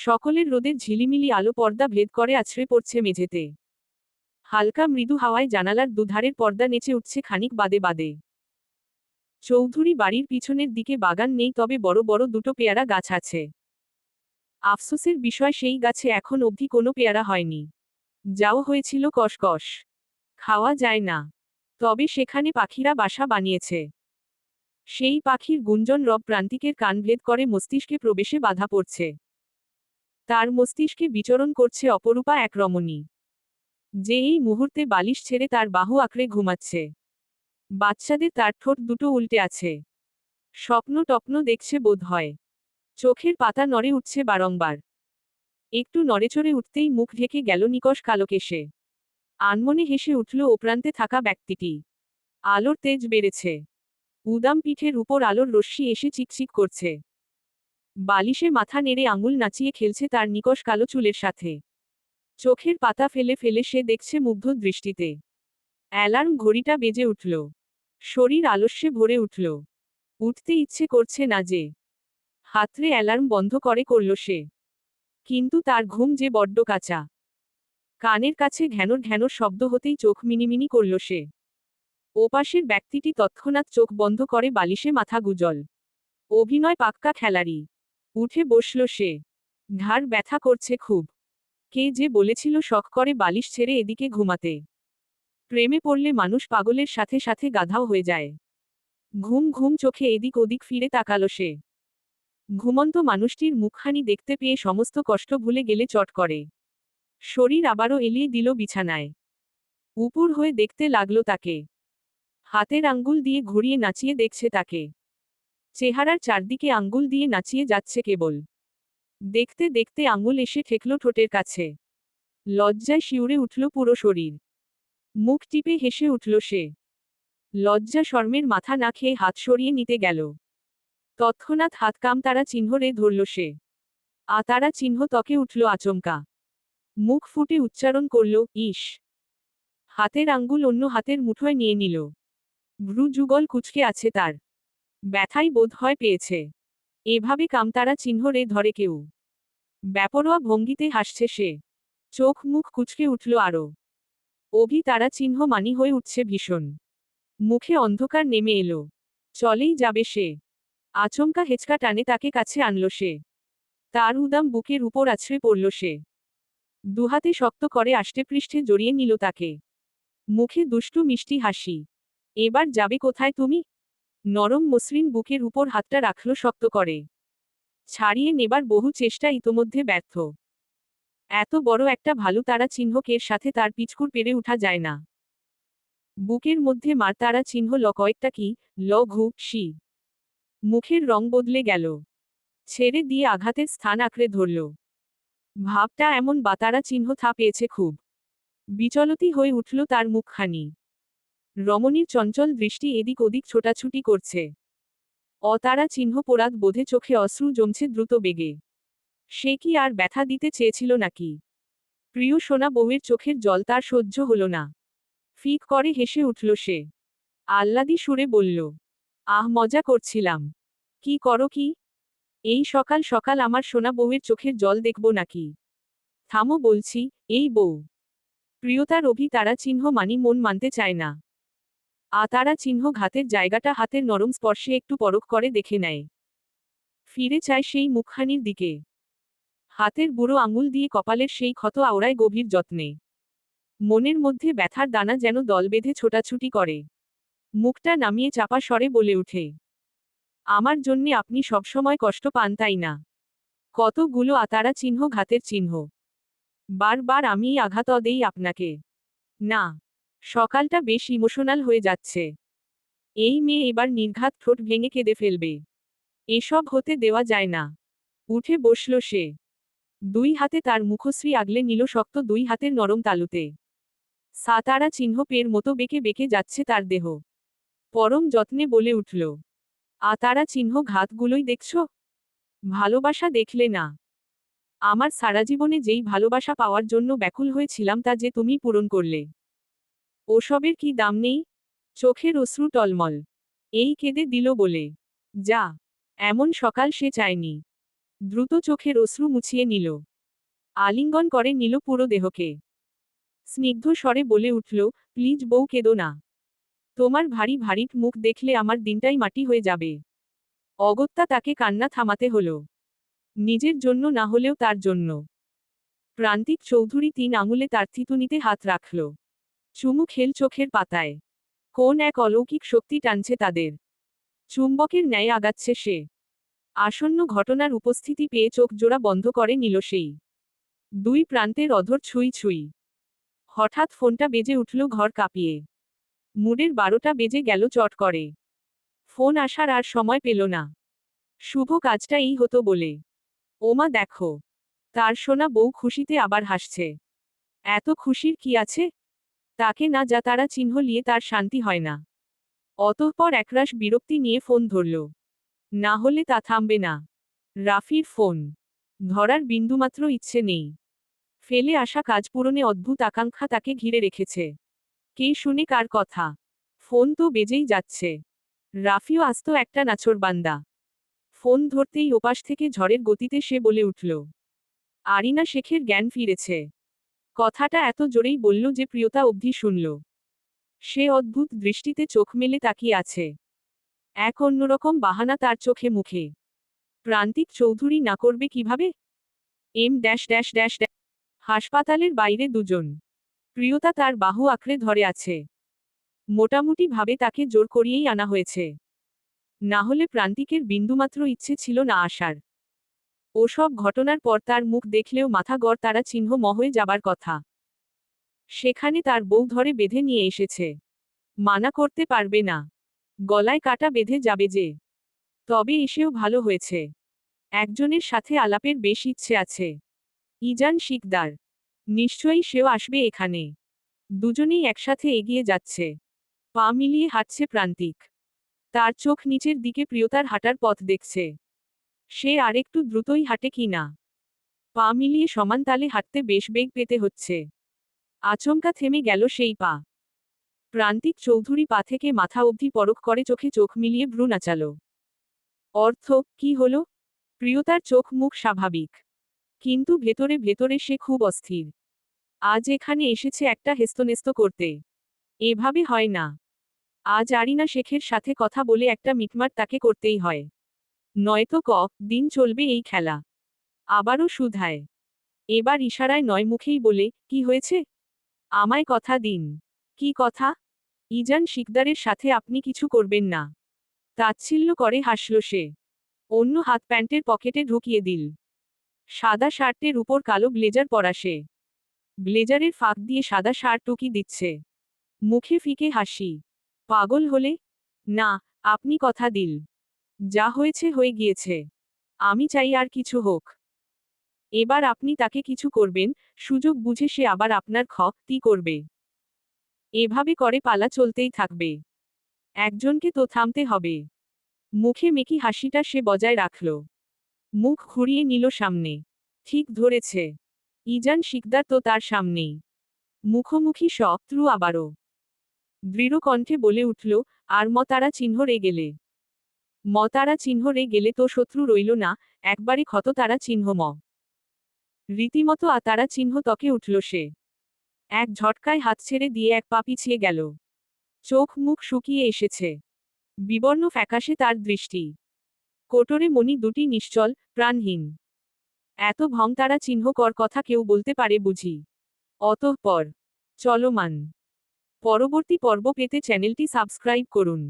সকলের রোদের ঝিলিমিলি আলো পর্দা ভেদ করে আছড়ে পড়ছে মেঝেতে। হালকা মৃদু হাওয়ায় জানালার দুধারের পর্দা নেচে উঠছে খানিক বাদে বাদে। চৌধুরী বাড়ির পিছনের দিকে বাগান নেই, তবে বড় বড় দুটো পেয়ারা গাছ আছে। আফসোসের বিষয়, সেই গাছে এখন অবধি কোনো পেয়ারা হয়নি। যাও হয়েছিল কসকস খাওয়া যায় না। তবে সেখানে পাখিরা বাসা বানিয়েছে। সেই পাখির গুঞ্জন রব প্রান্তিকের কান কানভেদ করে মস্তিষ্কে প্রবেশে বাধা পড়ছে। তার মস্তিষ্কে বিচরণ করছে অপরূপা এক রমণী। যে এই মুহূর্তে বালিশ ছেড়ে তার বাহু আঁকড়ে ঘুমাচ্ছে। বাচ্চাদের তার ঠোঁট দুটো উল্টে আছে। স্বপ্ন টপ্ন দেখছে বোধ হয়। চোখের পাতা নড়ে উঠছে বারংবার। একটু নড়েচড়ে উঠতেই মুখ ঢেকে গেল নিকশ কালোকেশে। আনমনে হেসে উঠল ওপ্রান্তে থাকা ব্যক্তিটি। আলোর তেজ বেড়েছে। উদাম পিঠের উপর আলোর রশ্মি এসে চিকচিক করছে। বালিশে মাথা নেড়ে আঙুল নাচিয়ে খেলছে তার নিকশ কালো চুলের সাথে। চোখের পাতা ফেলে ফেলে সে দেখছে মুগ্ধ দৃষ্টিতে। অ্যালার্ম ঘড়িটা বেজে উঠল। শরীর আলস্যে ভরে উঠল। উঠতে ইচ্ছে করছে না যে। হাতরে অ্যালার্ম বন্ধ করে করল সে। কিন্তু তার ঘুম যে বড্ড কাঁচা। কানের কাছে ঘ্যানোর ঘ্যানোর শব্দ হতেই চোখ মিনিমিনি করল সে। ওপাশের ব্যক্তিটি তৎক্ষণাৎ চোখ বন্ধ করে বালিশে মাথা গুজল। অভিনয় পাক্কা খেলারি উঠে বসল সে। ঘাড় ব্যথা করছে খুব। কে যে বলেছিল শখ করে বালিশ ছেড়ে এদিকে ঘুমাতে। প্রেমে পড়লে মানুষ পাগলের সাথে সাথে গাধাও হয়ে যায়। ঘুম ঘুম চোখে এদিক ওদিক ফিরে তাকালো সে। ঘুমন্ত মানুষটির মুখখানি দেখতে পেয়ে সমস্ত কষ্ট ভুলে গেলে চট করে। শরীর আবারও এলিয়ে দিল বিছানায়। উপুর হয়ে দেখতে লাগল তাকে। হাতের আঙ্গুল দিয়ে ঘুরিয়ে নাচিয়ে দেখছে তাকে। চেহারার চারদিকে আঙ্গুল দিয়ে নাচিয়ে যাচ্ছে কেবল। দেখতে দেখতে আঙুল এসে ঠেকল ঠোঁটের কাছে। লজ্জায় শিউরে উঠল পুরো শরীর। মুখ টিপে হেসে উঠল সে। লজ্জা শর্মের মাথা না খেয়ে হাত সরিয়ে নিতে গেল। তৎক্ষণাৎ হাত কাম তারা চিহ্ন রে ধরল সে। আতারা চিহ্ন তকে উঠল আচমকা। মুখ ফুটে উচ্চারণ করল ইস হাতের আঙ্গুল অন্য হাতের মুঠোয় নিয়ে নিল। ভ্রু যুগল কুচকে আছে তার। ব্যথাই বোধ হয় পেয়েছে। এভাবে কামতারা চিহ্ন রে ধরে কেউ। ব্যাপরোয়া ভঙ্গিতে হাসছে সে। চোখ মুখ কুচকে উঠল আরও অভি তারা চিহ্ন মানি হয়ে উঠছে ভীষণ। মুখে অন্ধকার নেমে এলো। চলেই যাবে সে। আচমকা হেচকা টানে তাকে কাছে আনল সে। তার উদাম বুকের উপর আছড়ে পড়ল সে। দুহাতে শক্ত করে আষ্টেপৃষ্ঠে জড়িয়ে নিল তাকে। মুখে দুষ্টু মিষ্টি হাসি। এবার যাবে কোথায় তুমি? নরম মসৃণ বুকের উপর হাতটা রাখল শক্ত করে। ছাড়িয়ে নেবার বহু চেষ্টা ইতোমধ্যে ব্যর্থ। এত বড় একটা ভালু তারা চিহ্নকের সাথে তার পিচকুর পেরে উঠা যায় না। বুকের মধ্যে মার তারা চিহ্ন ল কয়েকটা কি, ল, ঘু, শি। মুখের রং বদলে গেল। ছেড়ে দিয়ে আঘাতের স্থান আঁকড়ে ধরল। ভাবটা এমন বাতারা চিহ্ন থা পেয়েছে খুব। বিচলতি হয়ে উঠল তার মুখখানি। রমণীর চঞ্চল দৃষ্টি এদিক ওদিক ছোটাছুটি করছে। অতারা চিহ্ন পোড়াত বোধে চোখে অশ্রু জমছে দ্রুত বেগে। সে কি আর ব্যথা দিতে চেয়েছিল নাকি? প্রিয় সোনা বউয়ের চোখের জল তার সহ্য হল না। ফিক করে হেসে উঠল সে। আহ্লাদি সুরে বলল, আহ, মজা করছিলাম। কি করো কি? এই সকাল সকাল আমার সোনা বউয়ের চোখের জল দেখব নাকি? থামো বলছি, এই বউ। প্রিয়তার অভি তারা চিহ্ন মানি মন মানতে চায় না। আ তারা চিহ্ন ঘাতের জায়গাটা হাতের নরম স্পর্শে একটু পরখ করে দেখে নেয়। ফিরে চায় সেই মুখখানির দিকে। হাতের বুড়ো আঙুল দিয়ে কপালের সেই ক্ষত আওড়ায় গভীর যত্নে। মনের মধ্যে ব্যথার দানা যেন দল বেঁধে ছোটাছুটি করে। মুখটা নামিয়ে চাপা স্বরে বলে উঠে আমার জন্যে আপনি সবসময় কষ্ট পান, তাই না? কতগুলো আতারা চিহ্ন ঘাতের চিহ্ন। বারবার আমিই আঘাত দেই আপনাকে। না সকালটা বেশ ইমোশনাল হয়ে যাচ্ছে। এই মেয়ে এবার নির্ঘাত ঠোঁট ভেঙে কেঁদে ফেলবে। এসব হতে দেওয়া যায় না। উঠে বসল সে। দুই হাতে তার মুখশ্রী আগলে নিল শক্ত দুই হাতের নরম তালুতে। সাতারা চিহ্ন পের মতো বেঁকে বেঁকে যাচ্ছে তার দেহ। পরম যত্নে বলে উঠল, আতারা চিহ্ন ঘাতগুলোই দেখছ? ভালোবাসা দেখলে না। আমার সারা জীবনে যেই ভালোবাসা পাওয়ার জন্য ব্যাকুল হয়েছিলাম তা যে তুমি পূরণ করলে। ওসবের কি দাম নেই? চোখের অশ্রু টলমল। এই কেঁদে দিল বলে। যা, এমন সকাল সে চায়নি। দ্রুত চোখের অশ্রু মুছিয়ে নিল। আলিঙ্গন করে নিল পুরো দেহকে। স্নিগ্ধ স্বরে বলে উঠল, প্লিজ বউ কেঁদো না। তোমার ভারী ভারী মুখ দেখলে আমার দিনটাই মাটি হয়ে যাবে অগত্যা তাকে কান্না থামাতে হল। নিজের জন্য না হলেও তার জন্য। প্রান্তিক চৌধুরী তিন আঙুলে তার থিতুনিতে হাত রাখল। চুমু খেল চোখের পাতায়। কোন এক অলৌকিক শক্তি টানছে তাদের। চুম্বকের ন্যায় আগাচ্ছে সে। আসন্ন ঘটনার উপস্থিতি পেয়ে চোখ জোড়া বন্ধ করে নিল সেই। দুই প্রান্তের অধর ছুঁই ছুঁই। হঠাৎ ফোনটা বেজে উঠল ঘর কাঁপিয়ে। মুডের বারোটা বেজে গেল চট করে। ফোন আসার আর সময় পেল না। শুভ কাজটা এই হতো বলে। ওমা দেখো। তার সোনা বউ খুশিতে আবার হাসছে। এত খুশির কি আছে? তাকে না যা তারা চিহ্ন নিয়ে তার শান্তি হয় না। অতঃপর একরাশ বিরক্তি নিয়ে ফোন ধরল। না হলে তা থামবে না। রাফির ফোন। ধরার বিন্দুমাত্র ইচ্ছে নেই। ফেলে আসা কাজ পূরণে অদ্ভুত আকাঙ্ক্ষা তাকে ঘিরে রেখেছে। কে শুনে কার কথা? ফোন তো বেজেই যাচ্ছে। রাফিও আস্ত একটা নাছরবান্দা ফোন ধরতেই ওপাশ থেকে ঝড়ের গতিতে সে বলে উঠল। আরিনা শেখের জ্ঞান ফিরেছে। কথাটা এত জোরেই বলল যে প্রিয়তা অবধি শুনল। সে অদ্ভুত দৃষ্টিতে চোখ মেলে তাকিয়ে আছে। এক অন্যরকম বাহানা তার চোখে মুখে। প্রান্তিক চৌধুরী না করবে কীভাবে? এম ড্যাশ ড্যাশ ড্যাশ হাসপাতালের বাইরে দুজন। প্রিয়তা তার বাহু আঁকড়ে ধরে আছে। মোটামুটি ভাবে তাকে জোর করিয়েই আনা হয়েছে। না হলে প্রান্তিকের বিন্দুমাত্র ইচ্ছে ছিল না আসার। ওসব ঘটনার পর তার মুখ দেখলেও মাথা গড় তারা চিহ্ন ম হয়ে যাবার কথা। সেখানে তার বউ ধরে বেঁধে নিয়ে এসেছে। মানা করতে পারবে না। গলায় কাটা বেঁধে যাবে যে। তবে এসেও ভালো হয়েছে। একজনের সাথে আলাপের বেশ ইচ্ছে আছে। ইজান শিকদার। নিশ্চয়ই সেও আসবে এখানে। দুজনেই একসাথে এগিয়ে যাচ্ছে। পা মিলিয়ে হাঁটছে প্রান্তিক। তার চোখ নিচের দিকে প্রিয়তার হাঁটার পথ দেখছে। সে আরেকটু দ্রুতই হাঁটে কি না? পা মিলিয়ে সমান তালে হাঁটতে বেশ বেগ পেতে হচ্ছে। আচমকা থেমে গেল সেই পা। প্রান্তিক চৌধুরী পা থেকে মাথা অবধি পরখ করে চোখে চোখ মিলিয়ে ভ্রু নাচাল। অর্থ, কি হল? প্রিয়তার চোখ মুখ স্বাভাবিক। কিন্তু ভেতরে ভেতরে সে খুব অস্থির। আজ এখানে এসেছে একটা হেস্তনেস্ত করতে। এভাবে হয় না। আজ আরিনা শেখের সাথে কথা বলে একটা মিটমাট তাকে করতেই হয়। নয়তো ক, দিন চলবে এই খেলা। আবারও সুধায়। এবার ইশারায় নয় মুখেই বলে, কি হয়েছে? আমায় কথা দিন। কি কথা? ইজান শিকদারের সাথে আপনি কিছু করবেন না। তাচ্ছিল্য করে, হাসল সে। অন্য হাত প্যান্টের পকেটে ঢুকিয়ে দিল। সাদা শার্টের উপর কালো ব্লেজার পরা সে। ব্লেজারের ফাঁক দিয়ে সাদা শার্ট টুকি দিচ্ছে। মুখে ফিকে হাসি। পাগল হলে? না, আপনি কথা দিল। যা হয়েছে হয়ে গিয়েছে। আমি চাই আর কিছু হোক। এবার আপনি তাকে কিছু করবেন, সুযোগ বুঝে সে আবার আপনার খ তি করবে। এভাবে করে পালা চলতেই থাকবে। একজনকে তো থামতে হবে। মুখে মেকি হাসিটা সে বজায় রাখল। মুখ ঘুরিয়ে নিল সামনে। ঠিক ধরেছে। ইজান শিকদার তো তার সামনেই। মুখোমুখি শত্রু আবারও। দৃঢ় কণ্ঠে বলে উঠল, আর মতারা চিহ্ন রে গেলে মতারা চিহ্ন রে গেলে তো শত্রু রইল না একবারে ক্ষত তারা চিহ্ন ম। রীতিমতো আ তারা চিহ্ন তকে উঠল সে। এক ঝটকায় হাত ছেড়ে দিয়ে এক পা পিছিয়ে গেল। চোখ মুখ শুকিয়ে এসেছে। বিবর্ণ ফ্যাকাশে তার দৃষ্টি। কোটরে মণি দুটি নিশ্চল, প্রাণহীন। এত ভং তারা চিহ্ন কর কথা কেউ বলতে পারে বুঝি। অতঃপর, চলমান। পরবর্তী পর্ব পেতে চ্যানেলটি সাবস্ক্রাইব করুন।